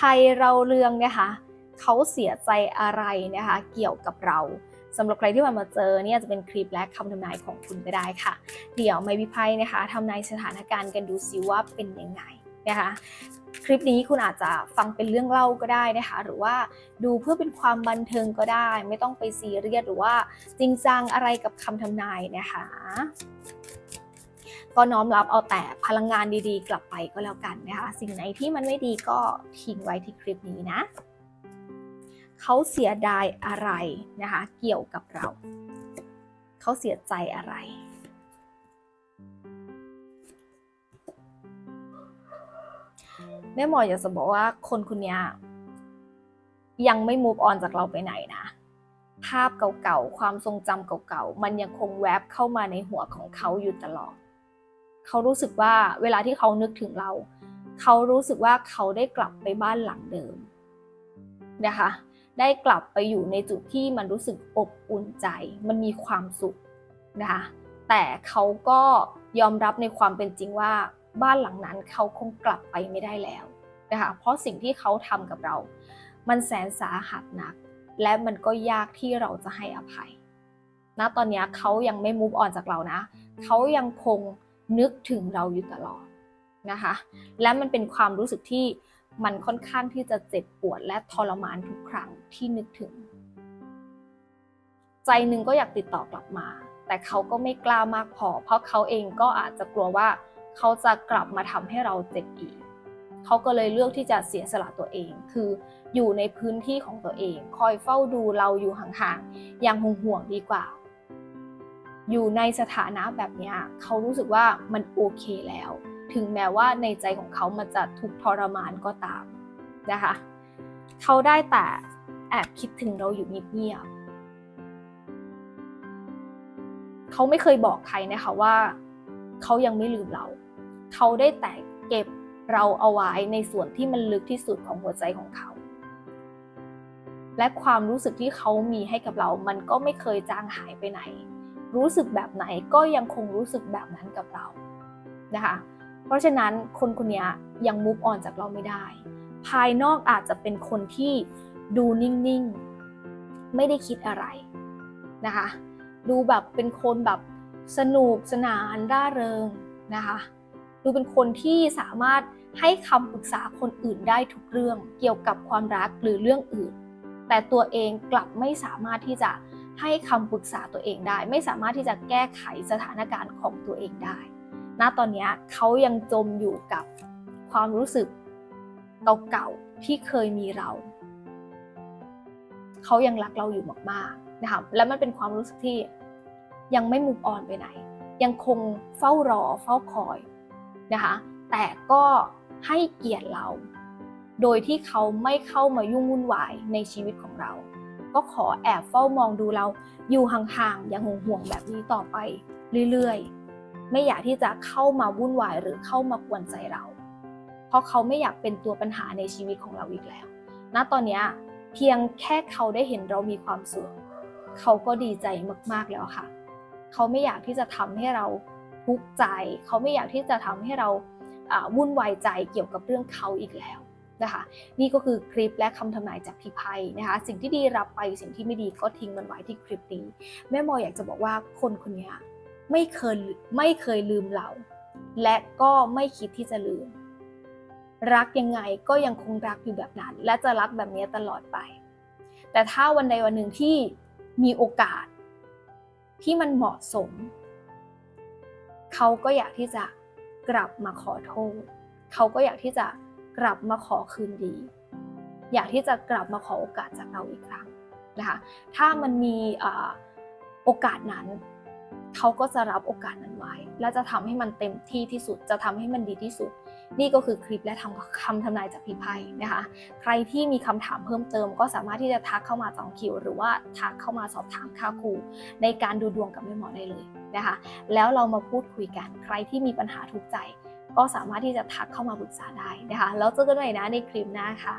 ภัยเราเรืองเนะคะเขาเสียใจอะไรนะคะเกี่ยวกับเราสำหรับใครที่มันมาเจอเนี่ยจะเป็นคลิปและคำทำนายของคุณก็ได้ค่ะ เดี๋ยวไม่วิภัยนะคะทำนายสถานการณ์กันดูซิว่าเป็นยังไงนะคะคลิปนี้คุณอาจจะฟังเป็นเรื่องเล่าก็ได้นะคะ หรือว่าดูเพื่อเป็นความบันเทิงก็ได้ ไม่ต้องไปซีเรียสหรือว่าจริงจังอะไรกับคำทำนายนะคะ ก็น้อมรับเอาแต่พลังงานดีๆ กลับไปก็แล้วกันนะคะ สิ่งไหนที่มันไม่ดีก็ทิ้งไว้ที่คลิปนี้นะ เขาเสียดายอะไรนะคะ เกี่ยวกับเรา เขาเสียใจอะไรแม่หมออยากจะบอกว่าคนคนนี้ยังไม่ move on จากเราไปไหนนะ ภาพเก่าๆ ความทรงจำเก่าๆ มันยังคงแวบเข้ามาในหัวของเขาอยู่ตลอด เขารู้สึกว่าเวลาที่เขานึกถึงเรา เขารู้สึกว่าเขาได้กลับไปบ้านหลังเดิมนะคะ ได้กลับไปอยู่ในจุดที่มันรู้สึกอบอุ่นใจ มันมีความสุขนะคะ แต่เขาก็ยอมรับในความเป็นจริงว่าบ้านหลังนั้นเขาคงกลับไปไม่ได้แล้วนะคะ เพราะสิ่งที่เขาทำกับเรา มันแสนสาหัสหนัก และมันก็ยากที่เราจะให้อภัย ณ ตอนนี้เขายังไม่มูฟออนจากเรานะ เขายังคง นึกถึงเราอยู่ตลอดนะคะ และมันเป็นความรู้สึกที่มันค่อนข้างที่จะเจ็บปวดและทรมานทุกครั้งที่นึกถึง ใจหนึ่งก็อยากติดต่อกลับมา แต่เขาก็ไม่กล้ามากพอ เพราะเขาเองก็อาจจะกลัวว่าเขาจะกลับมาทำให้เราเจ็บอีก เขาก็เลยเลือกที่จะเสียสละตัวเอง คืออยู่ในพื้นที่ของตัวเอง คอยเฝ้าดูเราอยู่ห่างๆอย่างห่วงๆดีกว่า อยู่ในสถานะแบบนี้เขารู้สึกว่ามันโอเคแล้ว ถึงแม้ว่าในใจของเขามันจะทุกข์ทรมานก็ตามนะคะเขาได้แต่แอบคิดถึงเราอยู่เงียบๆเขาไม่เคยบอกใครนะคะว่าเขายังไม่ลืมเรา เขาได้แต่เก็บเราเอาไว้ในส่วนที่มันลึกที่สุดของหัวใจของเขา และความรู้สึกที่เขามีให้กับเรา มันก็ไม่เคยจางหายไปไหน รู้สึกแบบไหนก็ยังคงรู้สึกแบบนั้นกับเรานะคะ เพราะฉะนั้นคนคนนี้ยังมุฟออนจากเราไม่ได้ ภายนอกอาจจะเป็นคนที่ดูนิ่งๆ ไม่ได้คิดอะไรนะคะ ดูแบบเป็นคนแบบสนุกสนานร่าเริงนะคะดูเป็นคนที่สามารถให้คำปรึกษาคนอื่นได้ทุกเรื่องเกี่ยวกับความรักหรือเรื่องอื่น แต่ตัวเองกลับไม่สามารถที่จะ ให้คำปรึกษาตัวเองได้ ไม่สามารถที่จะแก้ไขสถานการณ์ของตัวเองได้ ณตอนนี้เขายังจมอยู่กับความรู้สึกเก่าๆที่เคยมีเรา เขายังรักเราอยู่มากๆนะคะและมันเป็นความรู้สึกที่ยังไม่มุกออนไปไหน ยังคงเฝ้ารอเฝ้าคอยนะคะแต่ก็ให้เกียรติเรา โดยที่เขาไม่เข้ามายุ่งวุ่นวายในชีวิตของเรา ก็ขอแอบเฝ้ามองดูเราอยู่ห่างๆอย่างห่วงๆแบบนี้ต่อไปเรื่อยๆ ไม่อยากที่จะเข้ามาวุ่นวายหรือเข้ามากวนใจเรา เพราะเขาไม่อยากเป็นตัวปัญหาในชีวิตของเราอีกแล้ว ณตอนนี้เพียงแค่เขาได้เห็นเรามีความสุขเขาก็ดีใจมากๆแล้วค่ะ เขาไม่อยากที่จะทำให้เราทุกข์ใจ เขาไม่อยากที่จะทำให้เราวุ่นวายใจเกี่ยวกับเรื่องเขาอีกแล้ว นะคะ นี่ก็คือคลิปและคำทำนายจากพี่ไพ่นะคะ สิ่งที่ดีรับไปสิ่งที่ไม่ดีก็ทิ้งมันไว้ที่คลิปนี้ แม่มออยากจะบอกว่าคนคนนี้ไม่เคยไม่เคยลืมเรา และก็ไม่คิดที่จะลืม รักยังไงก็ยังคงรักอยู่แบบนั้น และจะรักแบบนี้ตลอดไป แต่ถ้าวันใดวันหนึ่งที่มีโอกาส ที่มันเหมาะสม เขาก็อยากที่จะกลับมาขอโทษ เขาก็อยากที่จะ กลับมาขอคืนดี อยากที่จะกลับมาขอโอกาสจากเราอีกครั้งนะคะถ้ามันมีโอกาสนั้น เขาก็จะรับโอกาสนั้นไว้ และจะทำให้มันเต็มที่ที่สุด จะทำให้มันดีที่สุด นี่ก็คือคลิปและทำคำทำนายจากพี่ไพ่นะคะ ใครที่มีคำถามเพิ่มเติม ก็สามารถที่จะทักเข้ามาจองคิว หรือว่าทักเข้ามาสอบถามค่าครูในการดูดวงกับแม่หมอได้เลยนะคะ แล้วเรามาพูดคุยกัน ใครที่มีปัญหาทุกใจ ก็สามารถที่จะทักเข้ามาปรึกษาได้นะคะ แล้วเจอกันใหม่นะในคลิปหน้าค่ะ